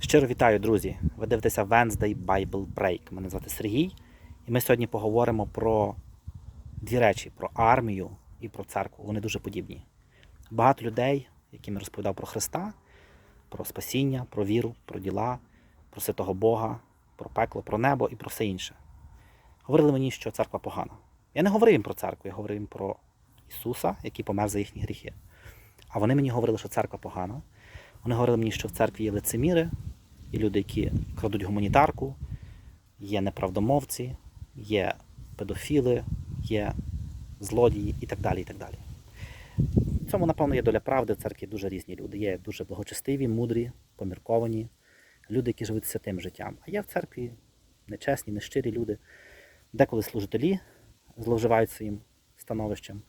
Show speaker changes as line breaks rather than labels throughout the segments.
Щиро вітаю, друзі! Ви дивитеся Wednesday Bible Break. Мене звати Сергій, і ми сьогодні поговоримо про дві речі: про армію і про церкву. Вони дуже подібні. Багато людей, яким я розповідав про Христа, про спасіння, про віру, про діла, про святого Бога, про пекло, про небо і про все інше. Говорили мені, що церква погана. Я не говорив їм про церкву, я говорив їм про Ісуса, який помер за їхні гріхи. А вони мені говорили, що церква погана. Вони говорили мені, що в церкві є лицеміри, є люди, які крадуть гуманітарку, є неправдомовці, є педофіли, є злодії і так далі. і так далі. В цьому, напевно, є доля правди. В церкві дуже різні люди. Є дуже благочестиві, мудрі, помірковані, люди, які живуть святим життям. А є в церкві нечесні, нещирі люди. Деколи служителі зловживають своїм становищем,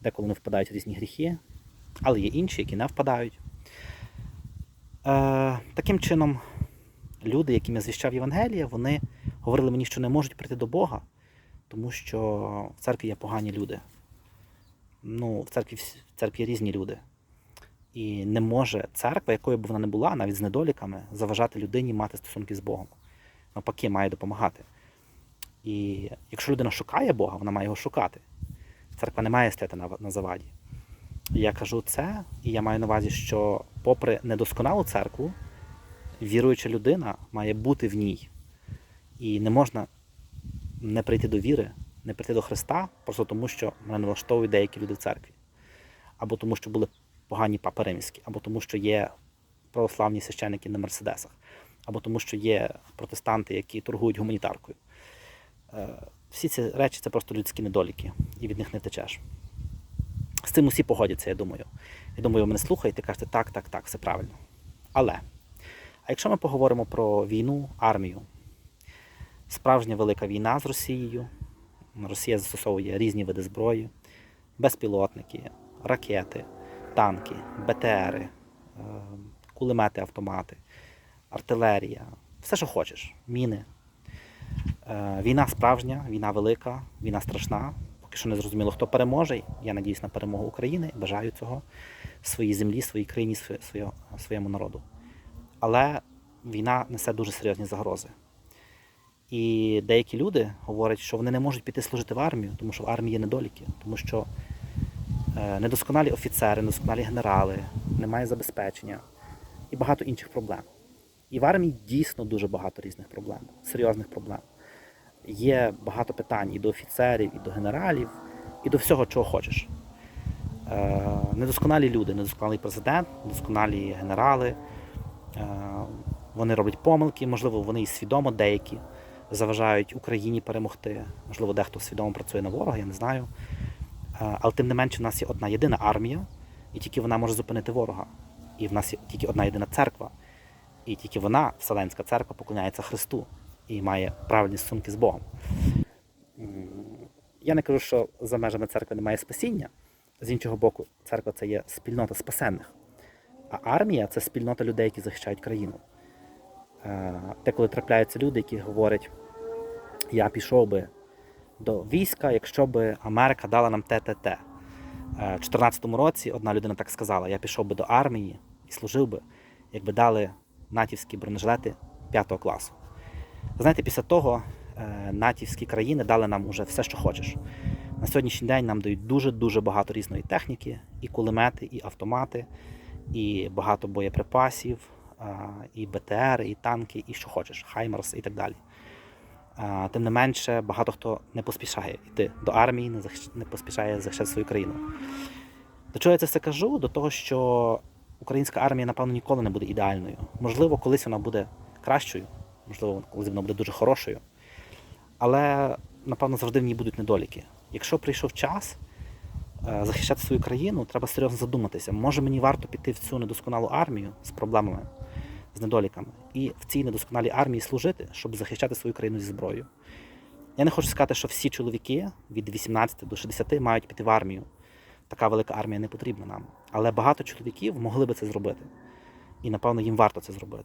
деколи вони впадають в різні гріхи, але є інші, які не впадають. Е, таким чином, люди, яким я звіщав Євангелія, вони говорили мені, що не можуть прийти до Бога, тому що в церкві є погані люди. Ну, в церкві, в церкві різні люди. І не може церква, якою б вона не була, навіть з недоліками, заважати людині мати стосунки з Богом. Навпаки, має допомагати. І якщо людина шукає Бога, вона має його шукати. Церква не має стояти на, на заваді. Я кажу це, і я маю на увазі, що, попри недосконалу церкву, віруюча людина має бути в ній. І не можна не прийти до віри, не прийти до Христа, просто тому, що мене не влаштовують деякі люди в церкві. Або тому, що були погані папи римські, або тому, що є православні священники на Мерседесах, або тому, що є протестанти, які торгують гуманітаркою. Е, Всі ці речі це просто людські недоліки, і від них не течеш. З цим усі погодяться, я думаю. Я думаю, ви мене слухаєте кажете, так, так, так, все правильно. Але, а якщо ми поговоримо про війну, армію, справжня велика війна з Росією, Росія застосовує різні види зброї, безпілотники, ракети, танки, БТРи, е, кулемети, автомати, артилерія, все, що хочеш, міни. Е, Війна справжня, війна велика, війна страшна. Що не зрозуміло, хто переможе. Я надіюсь на перемогу України бажаю цього своїй землі, своїй країні, своє- своє- своєму народу. Але війна несе дуже серйозні загрози. І деякі люди говорять, що вони не можуть піти служити в армію, тому що в армії є недоліки, тому що е, недосконалі офіцери, недосконалі генерали, немає забезпечення і багато інших проблем. І в армії дійсно дуже багато різних проблем, серйозних проблем. Є багато питань і до офіцерів, і до генералів, і до всього, чого хочеш. Е, недосконалі люди, недосконалий президент, недосконалі генерали. Е, вони роблять помилки, можливо, вони і свідомо деякі заважають Україні перемогти. Можливо, дехто свідомо працює на ворога, я не знаю. Е, але тим не менше, в нас є одна єдина армія, і тільки вона може зупинити ворога. І в нас є тільки одна єдина церква. І тільки вона, Вселенська церква, поклоняється Христу і має правильні стосунки з Богом. Я не кажу, що за межами церкви немає спасіння. З іншого боку, церква це є спільнота спасенних. А армія це спільнота людей, які захищають країну. Е, Деколи трапляються люди, які говорять: я пішов би до війська, якщо би Америка дала нам те, те, те. У 2014 році одна людина так сказала: я пішов би до армії і служив би, якби дали натівські бронежилети 5 класу. Знаєте, після того е, натівські країни дали нам уже все, що хочеш. На сьогоднішній день нам дають дуже-дуже багато різної техніки, і кулемети, і автомати, і багато боєприпасів, і БТР, і танки, і що хочеш, Хаймерс і так далі. Тим не менше, багато хто не поспішає йти до армії, не, захищ... не поспішає захищати свою країну. До чого я це все кажу? До того, що українська армія, напевно, ніколи не буде ідеальною. Можливо, колись вона буде кращою, можливо, колись вона буде дуже хорошою. Але, напевно, завжди в ній будуть недоліки. Якщо прийшов час е, захищати свою країну, треба серйозно задуматися. Може мені варто піти в цю недосконалу армію з проблемами, з недоліками, і в цій недосконалій армії служити, щоб захищати свою країну зі зброєю. Я не хочу сказати, що всі чоловіки від 18 до 60 мають піти в армію. Така велика армія не потрібна нам. Але багато чоловіків могли би це зробити. І, напевно, їм варто це зробити.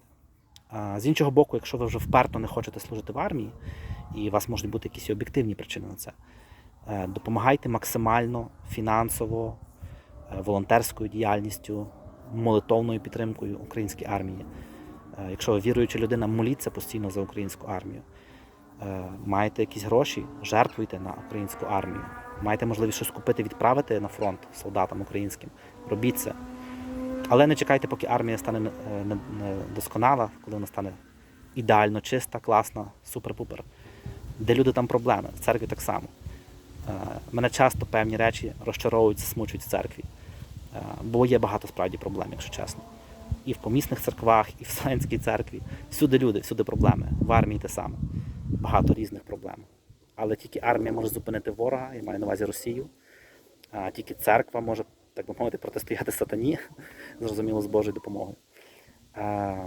З іншого боку, якщо ви вже вперто не хочете служити в армії, і у вас можуть бути якісь об'єктивні причини на це, е, допомагайте максимально фінансово, е, волонтерською діяльністю, молитовною підтримкою українській армії. Е, Якщо ви віруюча людина, моліться постійно за українську армію. Маєте якісь гроші, жертвуйте на українську армію. Маєте можливість щось купити, відправити на фронт солдатам українським. Робіть це. Але не чекайте, поки армія стане е, досконала, коли вона стане ідеально чиста, класна, супер-пупер. Де люди там проблеми, в церкві так само. Е, Мене часто певні речі розчаровують, засмучують в церкві. Е, Бо є багато справді проблем, якщо чесно. І в помісних церквах, і в Вселенській церкві. Всюди люди, всюди проблеми. В армії те саме. Багато різних проблем. Але тільки армія може зупинити ворога, я маю на увазі Росію. Тільки церква може, так би мовити, протистояти сатані, зрозуміло, з Божою допомогою. А,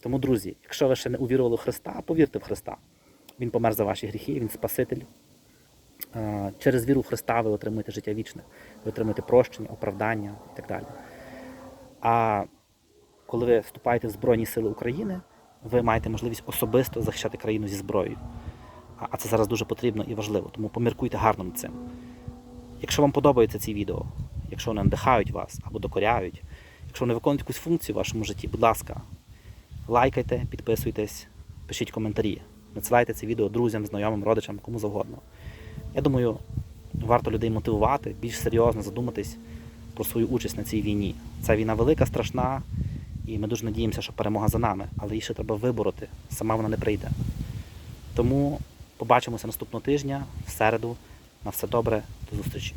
тому, друзі, якщо ви ще не увірували в Христа, повірте в Христа. Він помер за ваші гріхи, Він Спаситель. А, через віру в Христа ви отримуєте життя вічне, ви отримуєте прощення, оправдання і так далі. А коли ви вступаєте в Збройні Сили України, ви маєте можливість особисто захищати країну зі зброєю. А це зараз дуже потрібно і важливо, тому поміркуйте гарно над цим. Якщо вам подобаються ці відео, якщо вони надихають вас або докоряють, якщо вони виконують якусь функцію в вашому житті, будь ласка, лайкайте, підписуйтесь, пишіть коментарі, надсилайте це відео друзям, знайомим, родичам, кому завгодно. Я думаю, варто людей мотивувати, більш серйозно задуматись про свою участь на цій війні. Ця війна велика, страшна, і ми дуже надіємося, що перемога за нами, але її ще треба вибороти. Сама вона не прийде. Тому побачимося наступного тижня, в середу. На все добре, до зустрічі.